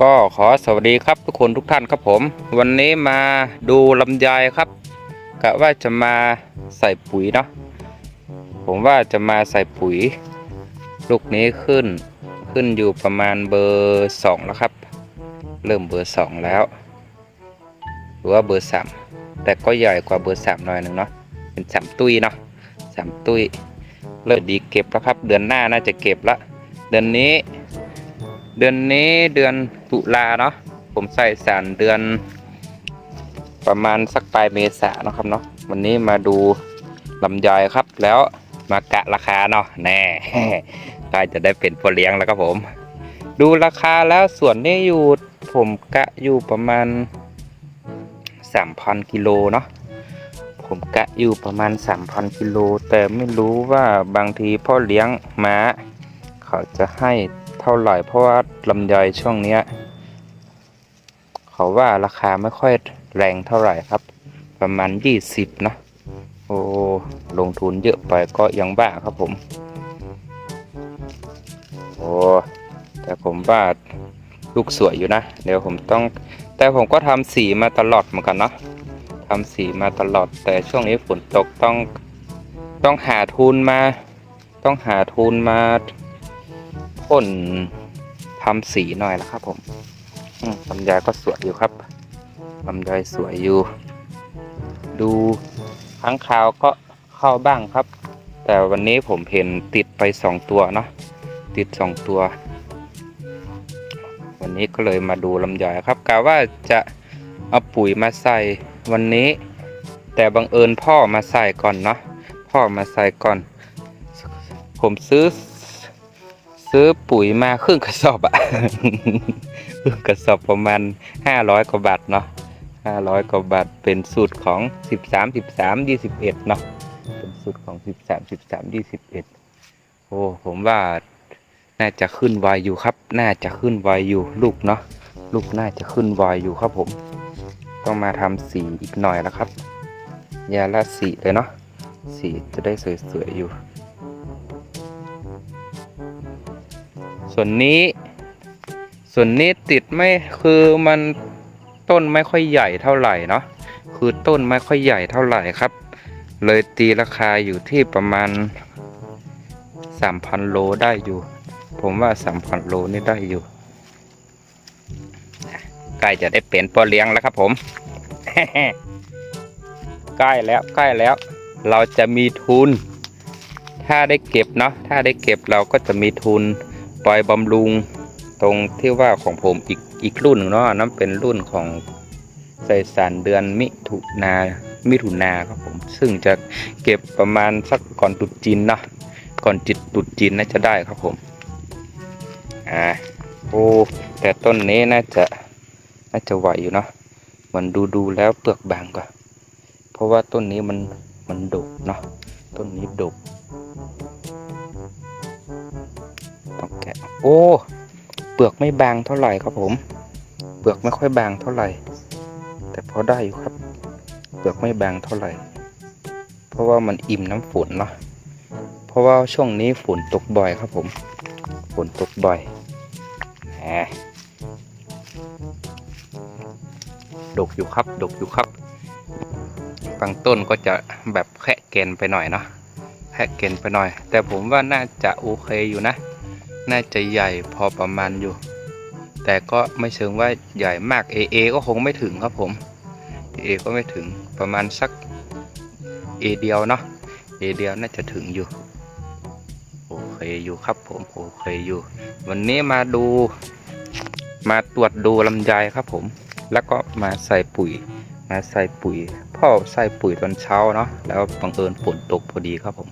ก็ขอสวัสดีครับทุกคนทุกท่านครับผม วันนี้มาดูลำไยครับกะว่าจะมาใส่ปุ๋ยเนาะผมว่าจะมาใส่ปุ๋ย ลูกนี้ขึ้นขึ้นอยู่ประมาณเบอร์สองแล้วครับ เริ่มเบอร์สองแล้ว หรือว่าเบอร์สามแต่ก็ใหญ่กว่าเบอร์สามหน่อยหนึ่งเนาะเป็นสามตุ้ยเนาะสามตุ้ยเริ่มดีเก็บแล้วครับ เดือนหน้าน่าจะเก็บละเดือนนี้ เดือนนี้เดือนตุลาเนาะผมใส่สารเดือน ประมาณสักปลายเมษาเนาะครับเนาะวันนี้มาดูลำไยครับ แล้วมากะราคาเนาะแน่ใกล้จะได้เป็นพ่อเลี้ยงแล้วครับผม ดูราคาแล้วส่วนนี้อยู่ผมกะอยู่ประมาณ3,000กิโลเนาะผมกะอยู่ประมาณ 3,000กิโลแต่ไม่รู้ว่าบางทีพ่อเลี้ยงม้า เขาจะให้ เท่าไหร่ เพราะว่าลำไยช่วงเนี้ยเขาว่าราคาไม่ค่อยแรงเท่าไหร่ครับ ประมาณ 20นะโอ้ลงทุนเยอะไปก็ยังบ้าครับผม โอ้แต่ผมว่าลูกสวยอยู่นะ เดี๋ยวผมต้อง แต่ผมก็ทำสีมาตลอดเหมือนกันเนาะทำสีมาตลอดแต่ช่วงนี้ฝนตกต้องต้องหาทุนมา ต้องหาทุนมา พ่นทำสีหน่อยละครับผมลำไยก็สวยอยู่ครับลำไยสวยอยู่ ดูค้างคาวก็เข้าบ้างครับ แต่วันนี้ผมเห็นติดไปสองตัวเนาะติดสองตัว วันนี้ก็เลยมาดูลำไยครับกะว่าจะเอาปุ๋ยมาใส่วันนี้ แต่บังเอิญพ่อมาใส่ก่อนเนาะพ่อมาใส่ก่อน ผมซื้อ ซื้อปุ๋ยมาครึ่งกระสอบอะครึ่งกระสอบประมาณห้าร้อยกว่าบาทเนาะห้าร้อยกว่าบาทเป็นสูตรของสิบสามสิบสามยี่สิบเอ็ดเนาะเป็นสูตรของสิบสามสิบสามยี่สิบเอ็ดโอ้ผมว่าน่าจะขึ้นไวอยู่ครับ น่าจะขึ้นไวอยู่ลูกเนาะลูกน่าจะขึ้นไวอยู่ครับผม ต้องมาทำสีอีกหน่อยแล้วครับ ยาละสีเลยเนาะสีจะได้สวยๆอยู่ ส่วนนี้ ส่วนนี้ติดไม่คือมันต้นไม่ค่อยใหญ่เท่าไหร่เนาะคือต้นไม่ค่อยใหญ่เท่าไหร่ครับ เลยตีราคาอยู่ที่ประมาณ 3,000 โลได้อยู่ ผมว่า 3,000 โลนี่ได้อยู่ใกล้จะได้เป็นปอเลี้ยงแล้วครับผมใกล้แล้วใกล้แล้ว เราจะมีทุน ถ้าได้เก็บเนาะถ้าได้เก็บเราก็จะมีทุน ปล่อยบำรุงตรงที่ว่าของผมอีกอีกรุ่นหนึ่งเนาะนนั้นเป็นรุ่นของใส่สารเดือนมิถุนามิถุนาครับผมซึ่งจะเก็บประมาณสักก่อนตุดจีนเนาะก่อนจิตตุดจีนน่าจะได้ครับผมอ่าโอ้แต่ต้นนี้น่าจะน่าจะไหวอยู่เนาะมันดูดูแล้วเปลือกบางกว่าเพราะว่าต้นนี้มันมันดกเนาะต้นนี้ดก โอ้ เปลือกไม่บางเท่าไหร่ครับผม เปลือกไม่ค่อยบางเท่าไหร่ แต่พอได้อยู่ครับ เปลือกไม่บางเท่าไหร่ เพราะว่ามันอิ่มน้ำฝนเนาะ เพราะว่าช่วงนี้ฝนตกบ่อยครับผม ฝนตกบ่อยแหมดกอยู่ครับ ดกอยู่ครับ บางต้นก็จะแบบแคะเกนไปหน่อยเนาะ แคะเกนไปหน่อย แต่ผมว่าน่าจะโอเคอยู่นะ น่าจะใหญ่พอประมาณอยู่ แต่ก็ไม่เชิงว่าใหญ่มาก AA ก็คงไม่ถึงครับผม AA ก็ไม่ถึงประมาณสัก A เดียวเนาะ A เดียวน่าจะถึงอยู่ โอเคอยู่ครับผมโอเคอยู่ วันนี้มาดู มาตรวจดูลำไยครับผม แล้วก็มาใส่ปุ๋ย มาใส่ปุ๋ยพ่อใส่ปุ๋ยตอนเช้าเนาะ แล้วบังเอิญฝนตกพอดีครับผม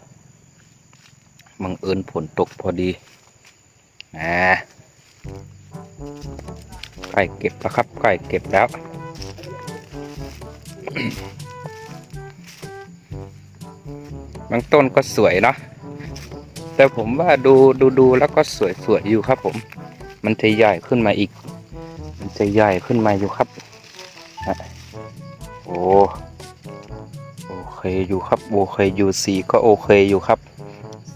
บังเอิญฝนตกพอดี อ่าใกล้เก็บแล้วครับใกล้เก็บแล้วบางต้นก็สวยเนาะแต่ผมว่าดูดูดูแล้วก็สวยสวยอยู่ครับผม มันจะใหญ่ขึ้นมาอีก มันจะใหญ่ขึ้นมาอยู่ครับโอ้โอเคอยู่ครับโอเคอยู่สีก็โอเคอยู่ครับ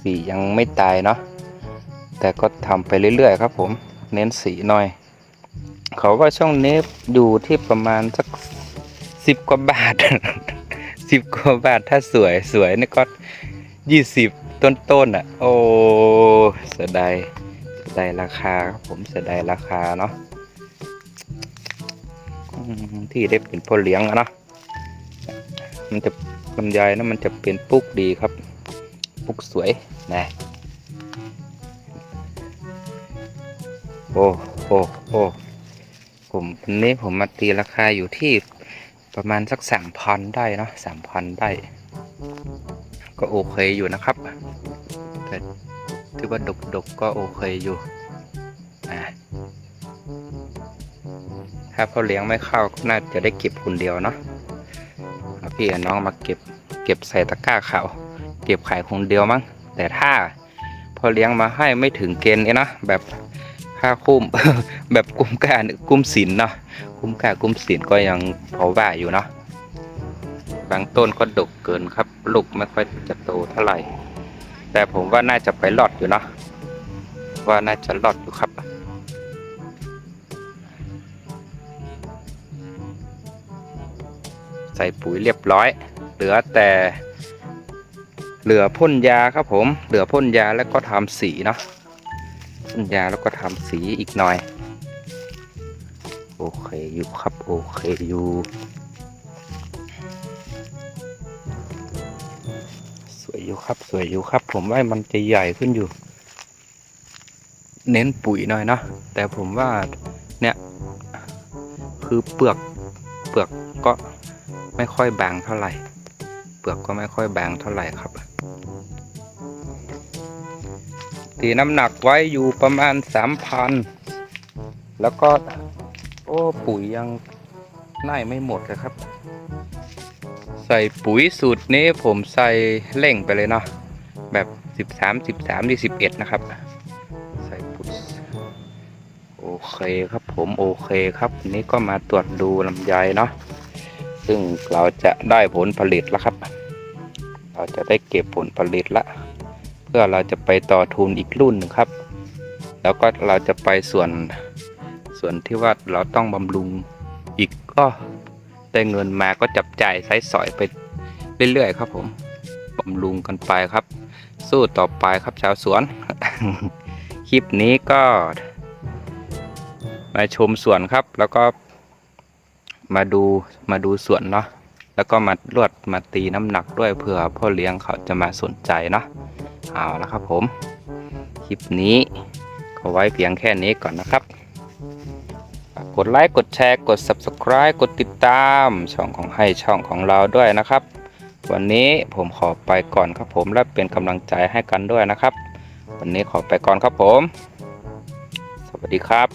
สียังไม่ตายเนาะ แต่ก็ทำไปเรื่อยๆครับผมเน้นสีหน่อย เขาว่าช่วงนี้อยู่ที่ประมาณสักสิบกว่าบาทสิบกว่าบาทถ้าสวยสวยนี่ก็ยี่สิบต้นๆนอะ โอ้เสียดายเสียดายราคาครับผมเสียดายราคาเนาะอืมที่ได้เป็นพ่อเลี้ยงอะเนาะมันจะลำไยนะมันจะเป็นปุกดีครับ ปุกสวยนะ โอ้โอ้โอ้ผมวันนี้ผมมาตีราคาอยู่ที่ประมาณสักสามพันได้เนาะสามพันได้ ก็โอเคอยู่นะครับแต่ถือว่าดกดกก็โอเคอยู่อะถ้าพ่อเลี้ยงไม่เข้าก็น่าจะได้เก็บคนเดียวเนาะพี่น้องมาเก็บเก็บใส่ตะกร้าเขาเก็บขายคนเดียวมั้งแต่ถ้าพอเลี้ยงมาให้ไม่ถึงเกณฑ์เนี่ยนะแบบ ค่าคุ้มแบบกุ้มกล้ากุ้มสินเนาะกุ้มกากุ้มสินก็ยังพอว่าอยู่เนาะบางต้นก็ดกเกินครับ ลูกไม่ค่อยจะโตเท่าไหร่ แต่ผมว่าน่าจะไปหลอดอยู่เนาะว่าน่าจะหลอดอยู่ครับใส่ปุ๋ยเรียบร้อย เหลือแต่ เหลือพ่นยาครับผม เหลือพ่นยาแล้วก็ทำสีเนาะ พ่นยาแล้วก็ทำสีอีกหน่อย โอเคอยู่ครับ โอเคอยู่ สวยอยู่ครับสวยอยู่ครับ ผมว่ามันจะใหญ่ขึ้นอยู่ เน้นปุ๋ยหน่อยนะแต่ผมว่าเนี่ย คือเปลือกเปลือกก็ไม่ค่อยบางเท่าไหร่ เปลือกก็ไม่ค่อยบางเท่าไหร่ครับ ตีน้ำหนักไว้อยู่ประมาณสามพันแล้วก็ โอ้ปุ๋ยยังน่ายไม่หมดเลยครับ ใส่ปุ๋ยสูตรนี้ผมใส่เร่งไปเลยเนาะแบบ13 13 21นะครับ ใส่ปุ๋ยโอเคครับผมโอเคครับวันนี้ก็มาตรวจดูลำไยเนาะซึ่งเราจะได้ผลผลิตแล้วครับ เราจะได้เก็บผลผลิตละเพื่อเราจะไปต่อทุนอีกรุ่นหนึ่งครับ แล้วก็เราจะไปส่วนส่วนที่ว่าเราต้องบำรุงอีกก็ได้เงินมาก็จับจ่ายใช้สอยไปเรื่อยๆครับ ผมบำรุงกันไปครับ สู้ต่อไปครับชาวสวน คลิปนี้ก็มาชมสวนครับ แล้วก็มาดูมาดูสวนเนาะแล้วก็มาลวดมาตีน้ำหนักด้วยเผื่อพ่อเลี้ยงเขาจะมาสนใจเนาะ เอาละครับผม คลิปนี้ก็ไว้เพียงแค่นี้ก่อนนะครับกกดไลค์ กดแชร์ กด Subscribe กดติดตามช่องของให้ช่องของเราด้วยนะครับ วันนี้ผมขอไปก่อนครับผมและเป็นกำลังใจให้กันด้วยนะครับ วันนี้ขอไปก่อนครับผม สวัสดีครับ